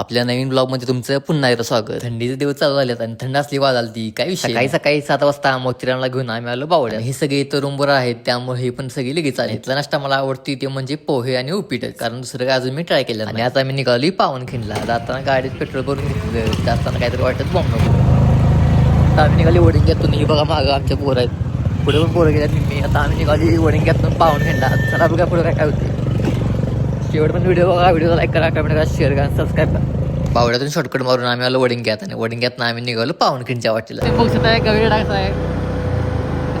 आपल्या नवीन ब्लॉगमध्ये तुमचं पुन्हा एकदा स्वागत. थंडीचे दिवस चालू झालेत आणि थंड असली वाजाल ती काय विषय? सकाळी सकाळी सात वाजता मोतीरामला घेऊन आम्ही आलो बावड्या हे सगळे इथं रूमवर आहेत त्यामुळे हे पण सगळी लगेच आले इथला नाश्ता मला आवडती ते म्हणजे पोहे आणि उपीट कारण दुसरं काय अजून मी ट्राय केलं नाही. आणि आता मी निघाली पावनखिंडला. जाताना गाडीत पेट्रोल भरून घेतलं. जाताना काहीतरी वाटत बॉम्ब नको. आता आम्ही निघाली वडिंग्यातून. ही बघा मागं आमच्या पोर आहेत. पुढे पण पोरं गेल्यात. मी आता आम्ही निघाली वडिंग्यातून पावनखिंडला. चला बघा पुढे काय काय होते शेवट पण व्हिडिओ बघा व्हिडिओ लाईक करा कमेंट करा शेअर करा सबस्क्राईब करा. बावड्यातून शॉर्टकट मारून आम्ही आलो वडिंग्यात आणि वडिंग्यात आम्ही निघालो पावनखिंडच्या वाटेला. ते बघत आहे गवळी डाक आहे.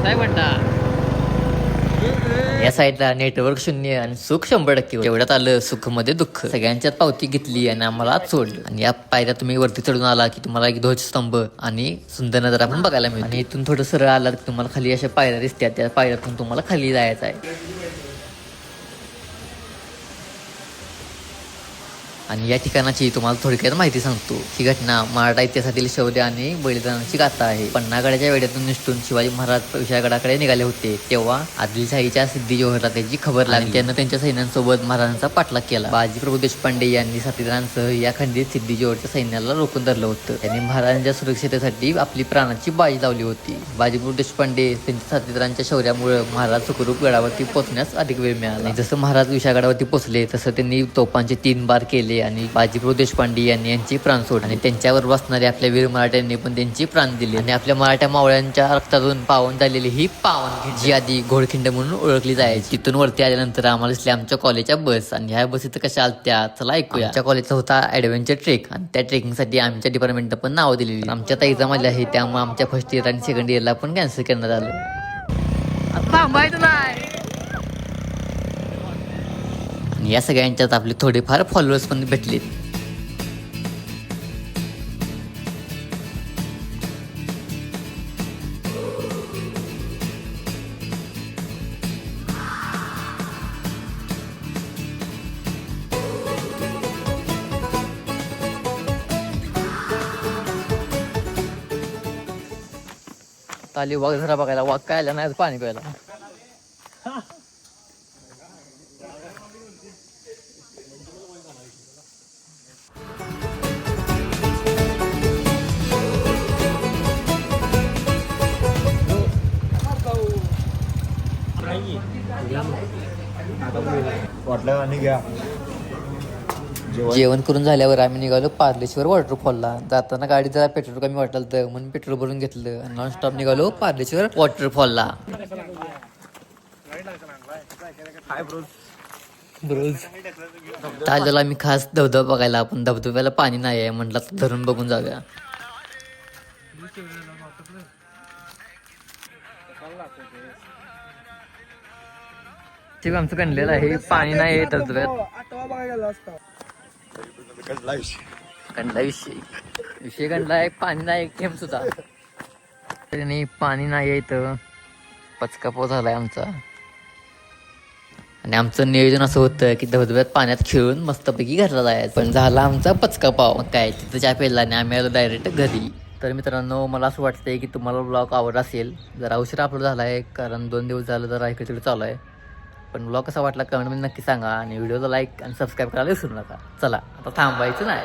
काय म्हणता या साईडला नेटवर्क शून्य आणि सुख शंभर टक्के एवढ्यात आलं सुखमध्ये दुःख. सगळ्यांच्यात पावती घेतली आणि आम्हाला आत सोडलं. आणि या पायऱ्या तुम्ही वरती चढून आला की तुम्हाला एक ध्वजस्तंभ आणि सुंदर नजर आपण बघायला मिळतो. आणि इथून थोडं सरळ आला की तुम्हाला खाली अशा पायऱ्या दिसतात. त्या पायऱ्यातून तुम्हाला खाली जायचं आहे. आणि या ठिकाणाची तुम्हाला थोडक्यात माहिती सांगतो. ही घटना मराठा इतिहासातील शौर्य आणि बलिदानाची गाथा आहे. पन्नागडाच्या वेड्यातून निष्ठून शिवाजी महाराज विशाळगडाकडे निघाले होते. तेव्हा आदिलशाहीच्या सिद्धी जोहरला त्याची खबर लागली. त्यानं त्यांच्या सैन्यांसोबत महाराजांचा पाठलाग केला. बाजीप्रभू देशपांडे यांनी साथीदारांसह या खंडीत सिद्धी जोहरच्या सैन्याला रोखून धरलं होतं. त्यांनी महाराजांच्या सुरक्षितेसाठी आपली प्राणाची बाजी लावली होती. बाजीप्रभू देशपांडे त्यांच्या साथीदारांच्या शौर्यामुळे महाराज सुखरूप गडावरती पोहोचण्यास अधिक वेळ मिळाला. जसं महाराज विशाळगडावरती पोहोचले तसं त्यांनी तोफांचे तीन बार केले आणि बाजीप्रभू देशपांडे यांनी यांची प्राण सोडली. आणि त्यांच्यावर बसणारे आपल्या वीर मराठ्यांनी पण त्यांची प्राण दिले. आणि आपल्या मराठ्या मावळ्यांच्या रक्तातून पावन झालेली ही पावन जी आधी घोडखिंड म्हणून ओळखली जायची. तिथून वरती आल्यानंतर आम्हाला दिसल्या आमच्या कॉलेजच्या बस. आणि ह्या बस इथं कशा आलत्या? चला ऐकूया. आमच्या कॉलेजचा होता ऍडव्हेंचर ट्रेक आणि त्या ट्रेकिंगसाठी आमच्या डिपार्टमेंटनं पण नाव दिलेली. आमच्यात एक्झाम आली आहे. त्यामुळे आमच्या फर्स्ट इयर आणि सेकंड इयरला पण कॅन्सल करण्यात आलं. थांबायचं नाही. आणि या सगळ्यांच्यात आपले थोडेफार फॉलोअर्स पण भेटलेत. ताली वाघ जरा बघायला. वाघ काय आला नाही पाणी प्यायला. वाटलं आणि घ्या. जेवण. करून झाल्यावर आम्ही निघालो पार्लेश्वर वॉटरफॉलला. जाताना गाडी जरा पेट्रोल कमी वाटलं तर म्हणून पेट्रोल भरून घेतलं. आणि नॉन स्टॉप निघालो पार्लेश्वर वॉटरफॉलला. चाललेलो आम्ही खास धबधबा बघायला. पण धबधब्याला पाणी नाही आहे म्हटलं तर धरून बघून जाऊया. ते आमचं कणलेलं आहे. पाणी नाही धबधब्यात कंडला विषय. विषय कंडला आहे पाणी नाही एक थेंब सुद्धा. तरी नाही पाणी नाही आहे इथं. पचकापो झालाय आमचा. आणि आमचं नियोजन असं होतं की धबधब्यात पाण्यात खेळून मस्तपैकी घरला जायचं. पण झाला आमचा पचका पाव मग काय तिथं चहा पेला आणि आम्ही आलो डायरेक्ट घरी. तर मित्रांनो मला असं वाटतंय की तुम्हाला ब्लॉग आवडला असेल. जरा उशिरा अपलोड झाला आहे कारण दोन दिवस झालं जरा इकडे तिकडे चालू आहे. पण ब्लॉग कसा वाटला कमेंटमध्ये नक्की सांगा आणि व्हिडिओला लाईक आणि सबस्क्राईब करायला विसरू नका. चला आता थांबायचं नाही.